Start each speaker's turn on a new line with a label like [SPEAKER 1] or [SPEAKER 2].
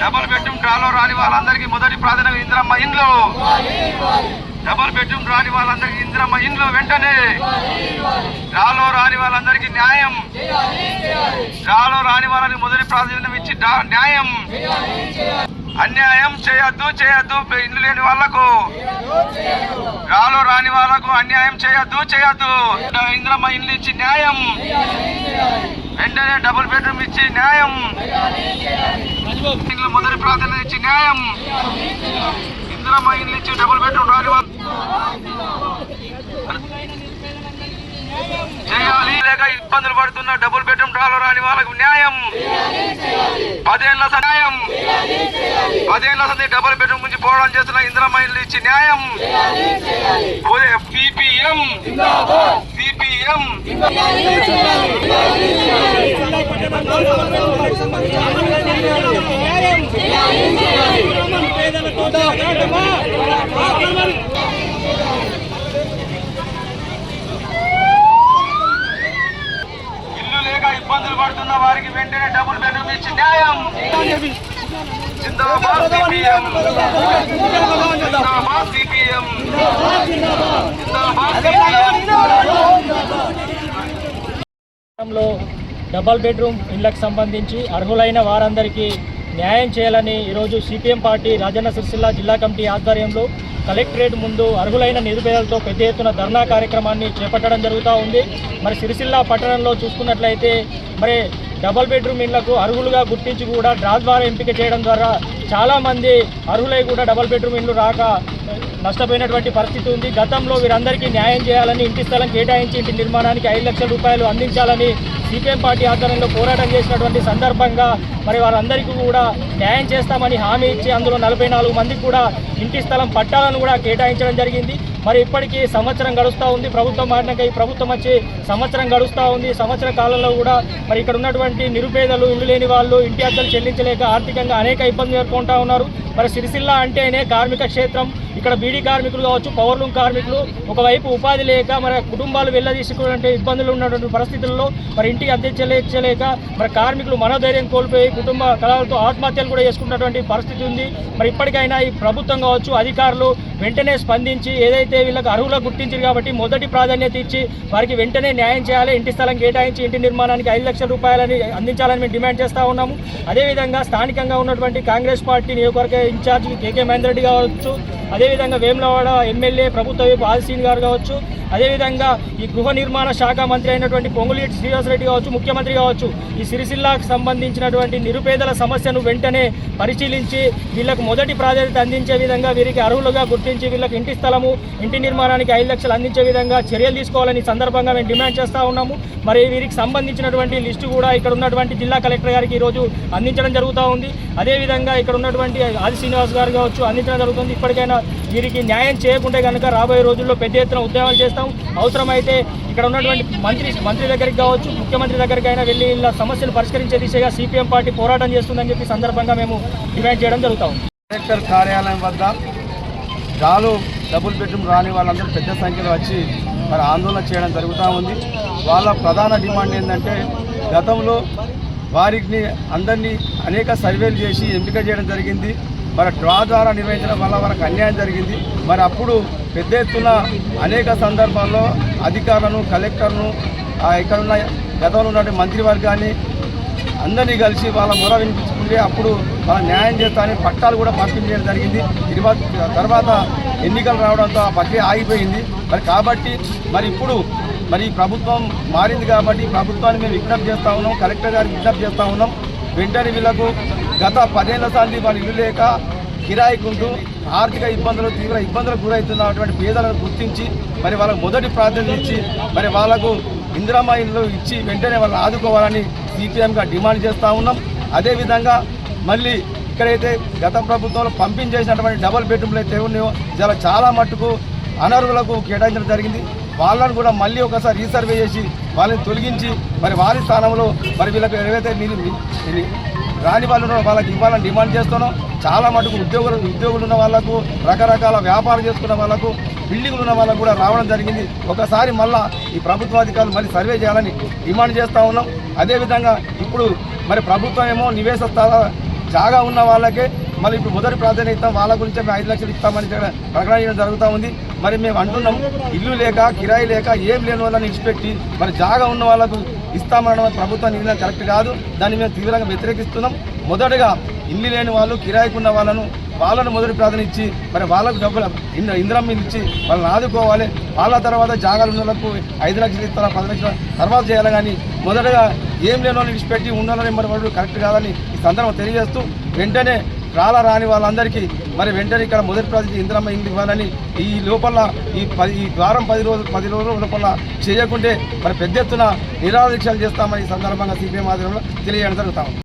[SPEAKER 1] Double bedroom డ్రాలో రాని వాళ్ళందరికీ మొదటి ప్రాధాన్యత ఇందిరమ్మ ఇండ్లు. డబుల్ బెడ్రూమ్ రాని వాళ్ళందరికీ ఇందిరమ్మ ఇండ్లు వెంటనే. డ్రాలో రాని వాళ్ళందరికీ న్యాయం. డ్రాలో రాని వాళ్ళని మొదటి ప్రాధాన్యత ఇచ్చి న్యాయం. అన్యాయం చేయొద్దు చేయొద్దు ఇండ్లు లేని వాళ్ళకు. రాలో రాని వాళ్ళకు అన్యాయం చేయొద్దు చేయొద్దు. ఇంద్రమ్మ ఇండ్లు ఇచ్చి న్యాయం. వెంటనే డబుల్ బెడ్రూమ్ ఇచ్చి న్యాయం. మొదటి ప్రాధాన్యత ఇచ్చి న్యాయం. ఇందిరమ్మ ఇల్లు ఇచ్చి డబుల్ బెడ్రూమ్ వాళ్ళు చేయాలి. లేక ఇబ్బందులు పడుతున్న డబుల్ బెడ్రూమ్ డ్రాలో రాని వాళ్ళకు న్యాయం. పదేళ్ళ న్యాయం. పదేళ్ళ సంది డబుల్ బెడ్రూమ్ నుంచి పోవడం చేస్తున్న ఇందిరమ్మ ఇల్లు ఇచ్చి న్యాయం. సిపిఎం సిపిఎం ఇల్లు లేక ఇబ్బందులు పడుతున్న వారికి వెంటనే డబుల్ బెడ్రూమ్ ఇచ్చి న్యాయం జిందాబాద్ సిపిఎం. జిందాబాద్ సిపిఎం జిందాబాద్ సిపిఎం
[SPEAKER 2] డబల్ బెడ్రూమ్ ఇళ్ళకు సంబంధించి అర్హులైన వారందరికీ న్యాయం చేయాలని ఈరోజు సిపిఎం పార్టీ రాజన్న సిరిసిల్ల జిల్లా కమిటీ ఆధ్వర్యంలో కలెక్టరేట్ ముందు అర్హులైన నిరుపేదలతో పెద్ద ఎత్తున ధర్నా కార్యక్రమాన్ని చేపట్టడం జరుగుతూ ఉంది. మరి సిరిసిల్ల పట్టణంలో చూసుకున్నట్లయితే మరి డబల్ బెడ్రూమ్ ఇళ్ళకు అర్హులుగా గుర్తించి కూడా డ్రా ద్వారా ఎంపిక చేయడం ద్వారా చాలామంది అర్హులై కూడా డబల్ బెడ్రూమ్ ఇండ్లు రాక నష్టపోయినటువంటి పరిస్థితి ఉంది. గతంలో వీరందరికీ న్యాయం చేయాలని ఇంటి స్థలం కేటాయించి ఇంటి నిర్మాణానికి ఐదు లక్షల రూపాయలు అందించాలని సిపిఎం పార్టీ ఆధ్వర్యంలో పోరాటం చేసినటువంటి సందర్భంగా మరి వారందరికీ కూడా న్యాయం చేస్తామని హామీ ఇచ్చి అందులో నలభై నాలుగు మందికి కూడా ఇంటి స్థలం పట్టాలను కూడా కేటాయించడం జరిగింది. మరి ఇప్పటికీ సంవత్సరం గడుస్తూ ఉంది. ప్రభుత్వం మారినాక ఈ ప్రభుత్వం వచ్చి సంవత్సరం గడుస్తూ ఉంది. సంవత్సర కాలంలో కూడా మరి ఇక్కడ ఉన్నటువంటి నిరుపేదలు ఇల్లు లేని వాళ్ళు ఇంటి అద్దెలు చెల్లించలేక ఆర్థికంగా అనేక ఇబ్బందులు ఎదుర్కొంటూ ఉన్నారు. మరి సిరిసిల్ల అంటేనే కార్మిక క్షేత్రం. ఇక్కడ బీడీ కార్మికులు కావచ్చు పవర్ లూమ్ కార్మికులు ఒకవైపు ఉపాధి లేక మరి కుటుంబాలు వెళ్ళదీసుకునే ఇబ్బందులు ఉన్నటువంటి పరిస్థితుల్లో మరి ఇంటికి అద్దె చెల్లించలేక మరి కార్మికులు మనోధైర్యం కోల్పోయి కుటుంబ కళలతో ఆత్మహత్యలు కూడా చేసుకున్నటువంటి పరిస్థితి ఉంది. మరి ఇప్పటికైనా ఈ ప్రభుత్వం కావచ్చు అధికారులు వెంటనే స్పందించి ఏదైతే వీళ్ళకి అర్హులకు గుర్తించారు కాబట్టి మొదటి ప్రాధాన్యత ఇచ్చి వారికి వెంటనే న్యాయం చేయాలి. ఇంటి స్థలం కేటాయించి ఇంటి నిర్మాణానికి ఐదు లక్షల రూపాయలని అందించాలని మేము డిమాండ్ చేస్తూ ఉన్నాము. అదేవిధంగా స్థానికంగా ఉన్నటువంటి కాంగ్రెస్ పార్టీ నియోజకవర్గ ఇన్ఛార్జ్ కేకే మహేందర్ రెడ్డి కావచ్చు. అదేవిధంగా వేములవాడ ఎమ్మెల్యే ప్రభుత్వ వైపు ఆదిశీన్ గారు కావచ్చు. అదేవిధంగా ఈ గృహ నిర్మాణ శాఖ మంత్రి అయినటువంటి పొంగులేటి శ్రీనివాసరెడ్డి కావచ్చు ముఖ్యమంత్రి కావచ్చు ఈ సిరిసిల్లాకు సంబంధించినటువంటి నిరుపేదల సమస్యను వెంటనే పరిశీలించి వీళ్ళకు మొదటి ప్రాధాన్యత అందించే విధంగా వీరికి అర్హులుగా గుర్తించి వీళ్ళకి ఇంటి స్థలము ఇంటి నిర్మాణానికి ఐదు లక్షలు అందించే విధంగా చర్యలు తీసుకోవాలని సందర్భంగా మేము డిమాండ్ చేస్తూ ఉన్నాము. మరి వీరికి సంబంధించినటువంటి లిస్టు కూడా ఇక్కడ ఉన్నటువంటి జిల్లా కలెక్టర్ గారికి ఈరోజు అందించడం జరుగుతూ ఉంది. అదేవిధంగా ఇక్కడ ఉన్నటువంటి ఆది శ్రీనివాస్ గారు కావచ్చు అందించడం జరుగుతుంది. ఇప్పటికైనా వీరికి న్యాయం చేయకుంటే కనుక రాబోయే రోజుల్లో పెద్ద ఎత్తున ఉద్యమాలు చేస్తాం. అవసరమైతే ఇక్కడ ఉన్నటువంటి మంత్రి మంత్రి దగ్గరికి కావచ్చు ముఖ్యమంత్రి దగ్గరికి అయినా వెళ్ళి ఇలా సమస్యలు పరిష్కరించే దిశగా సిపిఎం పార్టీ పోరాటం చేస్తుందని చెప్పి సందర్భంగా మేము డిమాండ్ చేయడం జరుగుతాం
[SPEAKER 1] కలెక్టర్ కార్యాలయం వద్ద గాలు డబుల్ బెడ్రూమ్ రాని వాళ్ళందరూ పెద్ద సంఖ్యలో వచ్చి మరి ఆందోళన చేయడం జరుగుతూ ఉంది. వాళ్ళ ప్రధాన డిమాండ్ ఏంటంటే గతంలో వారిని అందరినీ అనేక సర్వేలు చేసి ఎంపిక చేయడం జరిగింది. మరి డ్రా ద్వారా నిర్వహించడం వల్ల మనకు అన్యాయం జరిగింది. మరి అప్పుడు పెద్ద ఎత్తున అనేక సందర్భాల్లో అధికారులను కలెక్టర్ను ఇక్కడ ఉన్న గతంలో ఉన్నటువంటి మంత్రివర్గాన్ని అందరినీ కలిసి వాళ్ళ మొర వినిపించుకుంటే అప్పుడు వాళ్ళ న్యాయం చేస్తానని పట్టాలు కూడా పంపించడం జరిగింది. తర్వాత ఎన్నికలు రావడంతో ఆ ప్రక్రియ ఆగిపోయింది. మరి కాబట్టి మరి ఇప్పుడు మరి ప్రభుత్వం మారింది కాబట్టి ప్రభుత్వాన్ని మేము విజ్ఞప్తి చేస్తూ ఉన్నాం. కలెక్టర్ గారికి విజ్ఞప్తి చేస్తూ ఉన్నాం. వెంటనే వీళ్ళకు గత పదేళ్ళ సార్లు వారి ఇల్లు లేక కిరాయికుంటూ ఆర్థిక ఇబ్బందులు తీవ్ర ఇబ్బందులకు గురవుతున్నటువంటి పేదలను గుర్తించి మరి వాళ్ళకు మొదటి ప్రాధాన్యత ఇచ్చి మరి వాళ్ళకు ఇందిరమ్మ ఇల్లు ఇచ్చి వెంటనే వాళ్ళని ఆదుకోవాలని సిపిఎంగా డిమాండ్ చేస్తూ ఉన్నాం. అదేవిధంగా మళ్ళీ ఇక్కడైతే గత ప్రభుత్వంలో పంపించేసినటువంటి డబుల్ బెడ్రూమ్లు అయితే ఉన్నాయో చాలా చాలా మట్టుకు అనర్హులకు కేటాయించడం జరిగింది. వాళ్ళను కూడా మళ్ళీ ఒకసారి రీసర్వే చేసి వాళ్ళని తొలగించి మరి వారి స్థానంలో మరి వీళ్ళకి ఏవైతే మీరు ఇది రాని వాళ్ళు వాళ్ళకి ఇవ్వాలని డిమాండ్ చేస్తున్నాం. చాలా మటుకు ఉద్యోగులు ఉద్యోగులు ఉన్న వాళ్ళకు రకరకాల వ్యాపారం చేసుకున్న వాళ్ళకు బిల్డింగ్లు ఉన్న వాళ్ళకు కూడా రావడం జరిగింది. ఒకసారి మళ్ళా ఈ ప్రభుత్వాధికారులు మరి సర్వే చేయాలని డిమాండ్ చేస్తూ ఉన్నాం. అదేవిధంగా ఇప్పుడు మరి ప్రభుత్వం ఏమో నివేశ స్థల జాగా ఉన్న వాళ్ళకే మళ్ళీ ఇప్పుడు మొదటి ప్రాధాన్యత వాళ్ళ గురించి మేము ఐదు లక్షలు ఇస్తామని ప్రకటన చేయడం జరుగుతూ ఉంది. మరి మేము అంటున్నాం. ఇల్లు లేక కిరాయి లేక ఏం లేని వాళ్ళని ఇచ్చిపెట్టి మరి జాగా ఉన్న వాళ్ళకు ఇస్తామనడం ప్రభుత్వం నిర్ణయం కరెక్ట్ కాదు. దాన్ని మేము తీవ్రంగా వ్యతిరేకిస్తున్నాం. మొదటగా ఇల్లు లేని వాళ్ళు కిరాయికున్న వాళ్ళను వాళ్ళను మొదటి ప్రాధాన్యత ఇచ్చి మరి వాళ్ళకు డబ్బులు ఇంద్రం మీద ఇచ్చి వాళ్ళని ఆదుకోవాలి. వాళ్ళ తర్వాత జాగాలు ఉన్న వాళ్ళకు ఐదు లక్షలు ఇస్తారా పది లక్షల తర్వాత చేయాలి కానీ మొదటగా ఏం లేని వాళ్ళని విడిచిపెట్టి ఉండాలని మరి వాళ్ళు కరెక్ట్ కాదని ఈ సందర్భం తెలియజేస్తూ వెంటనే రాలా రాని వాళ్ళందరికీ మరి వెంటనే ఇక్కడ మొదటి ప్రాజెక్ట్ ఇంద్రమ్మ ఇండ్లు ఇవ్వాలని ఈ లోపల ఈ పది ఈ ద్వారం పది రోజులు పది రోజుల లోపల చేయకుంటే మరి పెద్ద ఎత్తున నిరాదీక్షలు చేస్తామని ఈ సందర్భంగా సిపిఎం ఆధ్వర్యంలో తెలియజేయడం జరుగుతాం